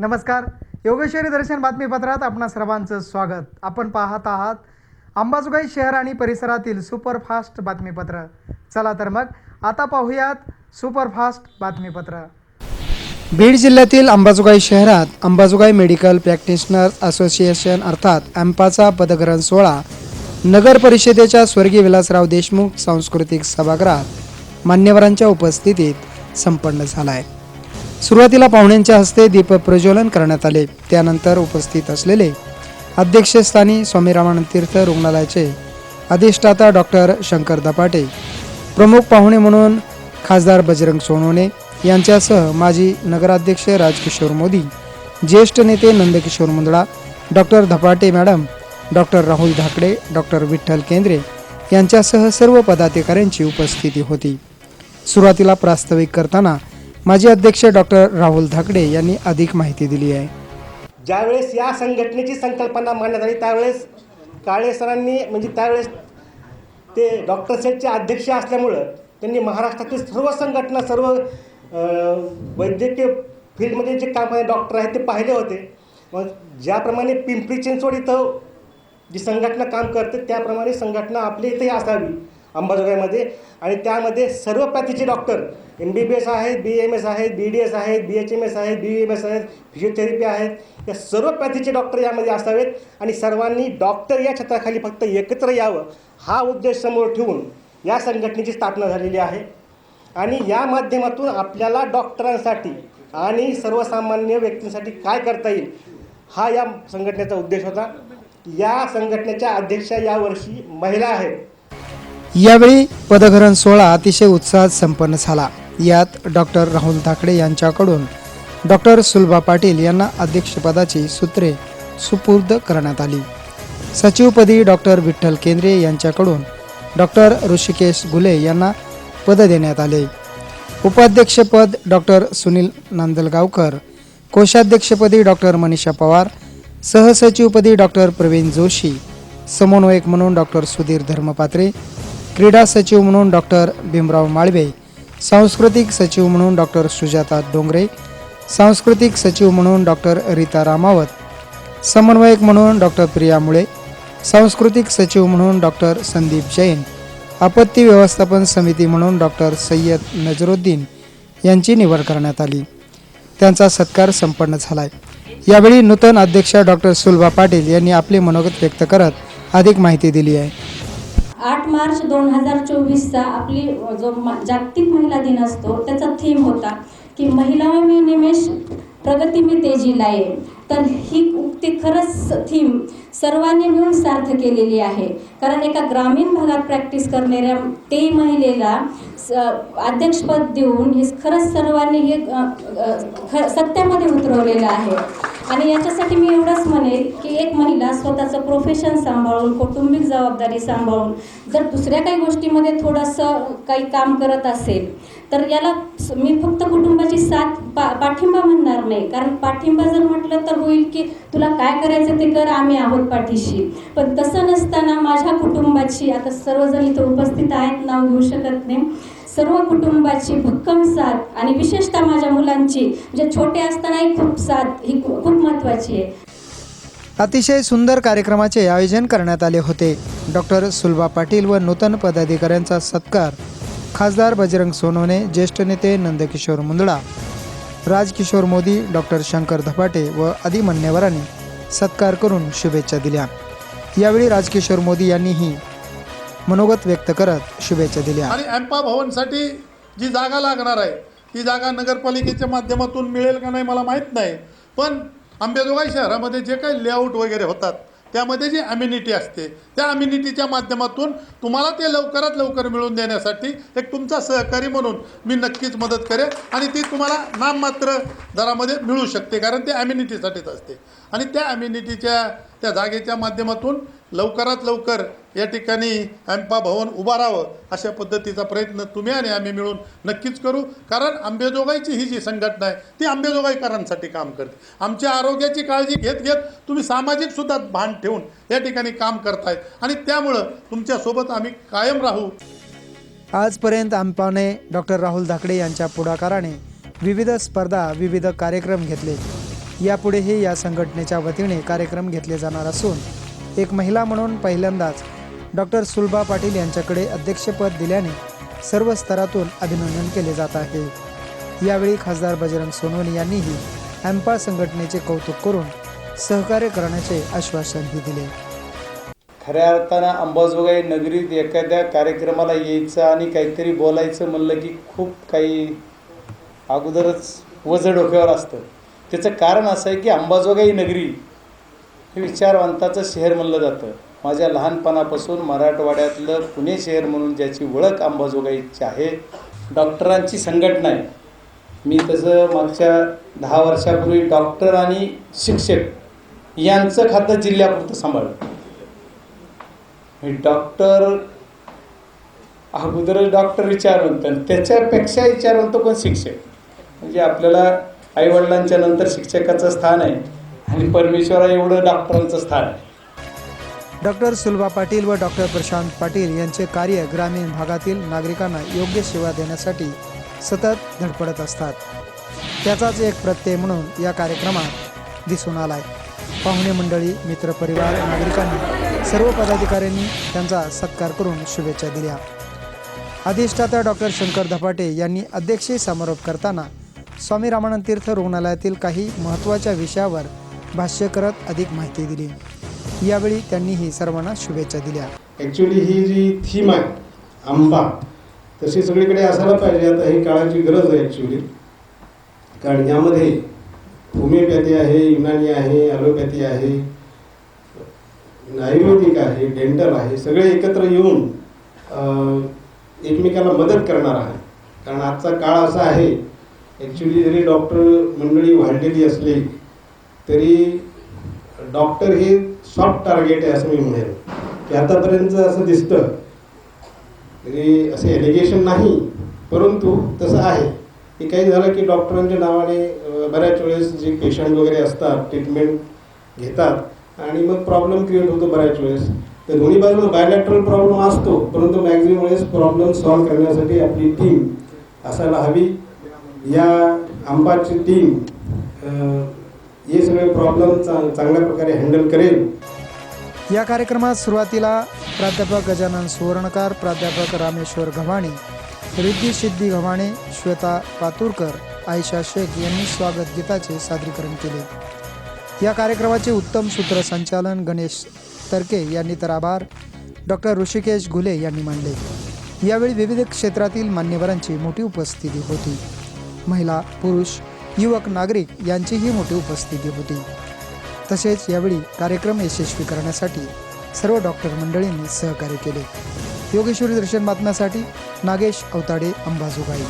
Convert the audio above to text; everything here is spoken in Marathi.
नमस्कार. योगेश्वरी दर्शन बातमीपत्रात आपणा सर्वांचं स्वागत. आपण पाहत आहात अंबाजोगाई शहर आणि परिसरातील सुपरफास्ट बातमीपत्र. चला तर मग आता पाहूयात सुपरफास्ट बातमीपत्र. बीड जिल्ह्यातील अंबाजोगाई शहरात अंबाजोगाई मेडिकल प्रॅक्टिशनर असोसिएशन अर्थात अँपाचा पदग्रहण सोहळा नगर परिषदेच्या स्वर्गीय विलासराव देशमुख सांस्कृतिक सभागृहात मान्यवरांच्या उपस्थितीत संपन्न झाला आहे सुरुवातीला पाहुण्यांच्या हस्ते दीप प्रज्वलन करण्यात आले. त्यानंतर उपस्थित असलेले अध्यक्षस्थानी स्वामी रामानंद तीर्थ रुग्णालयाचे अधिष्ठाता डॉक्टर शंकर दपाटे प्रमुख पाहुणे म्हणून खासदार बजरंग सोनवणे यांच्यासह माजी नगराध्यक्ष राजकिशोर मोदी ज्येष्ठ नेते Nandkishor Mundada doctor Dhapate madam doctor Rahul Dhakade doctor Vitthal Kendre यांच्यासह सर्व पदाधिकाऱ्यांची उपस्थिती होती. सुरुवातीला प्रास्ताविक करताना माजी अध्यक्ष डॉक्टर राहुल धाकडे यांनी अधिक माहिती दिली आहे. ज्यावेळेस या संघटनेची संकल्पना मांडण्यात आली त्यावेळेस काळे सरांनी म्हणजे त्यावेळेस ते डॉक्टर सेटचे अध्यक्ष असल्यामुळं त्यांनी महाराष्ट्रातील सर्व संघटना सर्व वैद्यकीय फील्डमध्ये जे काम डॉक्टर आहेत ते पाहिले होते. मग ज्याप्रमाणे पिंपरी चिंचवड इथं जी संघटना काम करते त्याप्रमाणे संघटना आपली इथेही असावी. अंबाजोगाईमध्ये. आणि त्यामध्ये सर्व प्रतीचे doctor M B B S आहेत बी एम एस आहेत बी डी एस आहेत बी एच एम एस आहेत बी एम एस आहेत फिजिओथेरपी आहेत. या सर्व पॅथीचे डॉक्टर यामध्ये असावेत. आणि सर्वांनी डॉक्टर या छत्राखाली फक्त एकत्र यावं हा उद्देश समोर ठेवून या संघटनेची स्थापना झालेली आहे. आणि या माध्यमातून आपल्याला डॉक्टरांसाठी आणि सर्वसामान्य व्यक्तींसाठी काय करता येईल हा या संघटनेचा उद्देश होता. या संघटनेच्या अध्यक्षा यावर्षी महिला आहेत. यावेळी पदग्रहण सोहळा अतिशय उत्साहात संपन्न झाला. यात डॉक्टर राहुल धाकडे यांच्याकडून डॉक्टर सुलभा पाटील यांना अध्यक्षपदाची सूत्रे सुपूर्द करण्यात आली. सचिवपदी डॉक्टर विठ्ठल केंद्रे यांच्याकडून डॉक्टर ऋषिकेश गुले यांना पद देण्यात आले. उपाध्यक्षपद डॉक्टर सुनील नांदलगावकर कोषाध्यक्षपदी डॉक्टर मनीषा पवार सहसचिवपदी डॉक्टर प्रवीण जोशी समन्वयक म्हणून डॉक्टर सुधीर धर्मपात्रे क्रीडा सचिव म्हणून डॉक्टर भीमराव माळवे सांस्कृतिक सचिव म्हणून डॉक्टर सुजाता डोंगरे सांस्कृतिक सचिव म्हणून डॉक्टर रीता रामावत समन्वयक म्हणून डॉक्टर प्रिया मुळे सांस्कृतिक सचिव म्हणून डॉक्टर संदीप जैन आपत्ती व्यवस्थापन समिती म्हणून डॉक्टर सय्यद नजरुद्दीन यांची निवड करण्यात आली. त्यांचा सत्कार संपन्न झालाय. यावेळी नूतन अध्यक्षा डॉक्टर सुलभा पाटील यांनी आपले मनोगत व्यक्त करत अधिक माहिती दिली आहे. आठ मार्च दोन हजार चोवीसचा आपली जो जागतिक महिला दिन असतो त्याचा थीम होता की महिला मी निमेष प्रगती मी तेजी आहे तर ही उक्ती खरंच थीम सर्वांनी मिळून सार्थ केलेली आहे. कारण एका ग्रामीण भागात प्रॅक्टिस करणाऱ्या ते महिलेला स अध्यक्षपद देऊन हे खरंच सर्वांनी हे ख सत्यामध्ये उतरवलेलं आहे. आणि याच्यासाठी मी एवढंच म्हणेल की एक महिला स्वतःचं प्रोफेशन सांभाळून कौटुंबिक जबाबदारी सांभाळून जर दुसऱ्या काही गोष्टीमध्ये थोडंसं काही काम करत असेल तर याला मी फक्त कुटुंबाची साथ पा पाठिंबा म्हणणार नाही. कारण पाठिंबा जर म्हटलं तर होईल की तुला काय करायचं ते कर आम्ही आहोत पाठीशी. पण तसं नसताना माझ्या कुटुंबाची आता सर्वजण इथं उपस्थित आहेत नाव घेऊ शकत नाही. सर्व कुटुंबाची भक्कम साथ आणि विशेषतः माझ्या मुलांची म्हणजे छोटे असतानाही खूप साथ ही खूप महत्त्वाची आहे. अतिशय सुंदर कार्यक्रमाचे आयोजन करण्यात आले होते. डॉक्टर सुलभा पाटील व नूतन पदाधिकाऱ्यांचा सत्कार. खासदार बजरंग सोनवणे ज्येष्ठ नेते नंदकिशोर मुंदडा. राजकिशोर मोदी डॉक्टर शंकर धपाटे व आदी मान्यवरांनी सत्कार करून शुभेच्छा दिल्या. यावेळी राजकिशोर मोदी यांनीही मनोगत व्यक्त करत शुभेच्छा दिल्या. आणि एम्पा भवनसाठी जी जागा लागणार आहे ती जागा नगरपालिकेच्या माध्यमातून मिळेल का नाही मला माहीत नाही. पण आंबेजोगाई शहरामध्ये जे काही लेआउट वगैरे होतात त्यामध्ये जी अम्युनिटी असते त्या अम्युनिटीच्या माध्यमातून तुम्हाला ते लवकरात लवकर मिळवून देण्यासाठी एक तुमचा सहकारी म्हणून मी नक्कीच मदत करेन आणि ती तुम्हाला नाममात्र दरामध्ये मिळू शकते कारण ते अम्युनिटीसाठीच असते. आणि त्या अम्युनिटीच्या त्या जागेच्या माध्यमातून लवकरात लवकर या ठिकाणी अंपा भवन उभारावं राहावं अशा पद्धतीचा प्रयत्न तुम्ही आणि आम्ही मिळून नक्कीच करू. कारण आंबेजोगाईची ही जी संघटना आहे ती आंबेजोगाईकरांसाठी काम करते. आमच्या आरोग्याची काळजी घेत घेत तुम्ही सामाजिक सुद्धा भान ठेवून या ठिकाणी काम करतायत. आणि त्यामुळं तुमच्यासोबत आम्ही कायम राहू. आजपर्यंत आंपाने डॉक्टर राहुल धाकडे यांच्या पुढाकाराने विविध स्पर्धा विविध कार्यक्रम घेतले. यापुढेही या संघटनेच्या वतीने कार्यक्रम घेतले जाणार असून एक महिला म्हणून पहिल्यांदाच डॉक्टर सुलभा पाटील यांच्याकडे अध्यक्षपद दिल्याने सर्व स्तरातून अभिनंदन केले जात आहे. यावेळी खासदार बजरंग सोनवणे यांनीही ॲम्पा संघटनेचे कौतुक करून सहकार्य करण्याचे आश्वासनही दिले. खऱ्या अर्थानं अंबाजोगाई नगरीत एखाद्या कार्यक्रमाला यायचं आणि काहीतरी बोलायचं म्हणलं की खूप काही अगोदरच वजं डोक्यावर असतं. त्याचं कारण असं आहे की अंबाजोगाई नगरी हे विचारवंताचं शहर म्हणलं जातं. माझ्या लहानपणापासून मराठवाड्यातलं पुणे शहर म्हणून ज्याची ओळख अंबाजोगाईची आहे डॉक्टरांची संघटना आहे. मी तसं मागच्या दहा वर्षापूर्वी डॉक्टर आणि शिक्षक यांचं खातं जिल्ह्यापुरतं सांभाळलं. हे डॉक्टर अगोदरच डॉक्टर विचारवंत आणि त्याच्यापेक्षा विचारवंत कोण शिक्षक? म्हणजे आपल्याला आईवडिलांच्या नंतर शिक्षकाचं स्थान आहे. आणि परमेश्वरा एवढं डॉक्टरांचं स्थान आहे. डॉक्टर सुलभा पाटील व डॉक्टर प्रशांत पाटील यांचे कार्य ग्रामीण भागातील नागरिकांना योग्य सेवा देण्यासाठी सतत धडपडत असतात. त्याचाच एक प्रत्यय म्हणून या कार्यक्रमात दिसून आलाय. पाहुणे मंडळी मित्रपरिवार नागरिकांनी सर्व पदाधिकाऱ्यांनी त्यांचा सत्कार करून शुभेच्छा दिल्या. अधिष्ठाता डॉक्टर शंकर धपाटे यांनी अध्यक्षीय समारोप करताना स्वामी रामानंद तीर्थ रुग्णालयातील काही महत्त्वाच्या विषयावर भाष्य करत अधिक माहिती दिली. यावेळी त्यांनीही सर्वांना शुभेच्छा दिल्या. ॲक्च्युली ही जी थीम आहे आंबा तशी सगळीकडे असायला पाहिजे. आता ही काळाची गरज आहे ॲक्च्युली कारण यामध्ये होमिओपॅथी आहे युनानी आहे ॲलोपॅथी आहे आयुर्वेदिक आहे डेंटल आहे सगळे एकत्र येऊन एकमेकाला मदत करणार आहे. कारण आजचा काळ असा आहे ॲक्च्युली जरी डॉक्टर मंडळी वाढलेली असली तरी डॉक्टर हे सॉफ्ट टार्गेट आहे असं मी म्हणेन की आतापर्यंत असं दिसतं. तरी असे एलिगेशन नाही परंतु तसं आहे. की काही झालं की डॉक्टरांच्या नावाने बऱ्याच वेळेस जे पेशंट वगैरे असतात ट्रीटमेंट घेतात आणि मग प्रॉब्लेम क्रिएट होतो बऱ्याच वेळेस. तर दोन्ही बाजूला बायोलॅटरल प्रॉब्लेम असतो परंतु मॅक्झिमम वेळेस प्रॉब्लेम सॉल्व्ह करण्यासाठी आपली टीम असायला हवी. या आंबाची टीम हे सगळे प्रॉब्लेम चांगल्या प्रकारे हँडल करेल. या कार्यक्रमात सुरुवातीला प्राध्यापक गजानन सुवर्णकार प्राध्यापक रामेश्वर घवाणे रिद्धी सिद्धी घवाणे श्वेता पातुरकर आयशा शेख यांनी स्वागत गीताचे सादरीकरण केले. या कार्यक्रमाचे उत्तम सूत्रसंचालन गणेश तरके यांनी तर आभार. डॉक्टर ऋषिकेश घुले यांनी मानले. यावेळी विविध क्षेत्रातील मान्यवरांची मोठी उपस्थिती होती. महिला पुरुष युवक नागरिक यांचीही मोठी उपस्थिती होती. तसेच यावेळी कार्यक्रम यशस्वी करण्यासाठी सर्व डॉक्टर मंडळींनी सहकार्य केले. योगेश्वरी दर्शन बातम्यासाठी नागेश अवताडे अंबाजोगाई.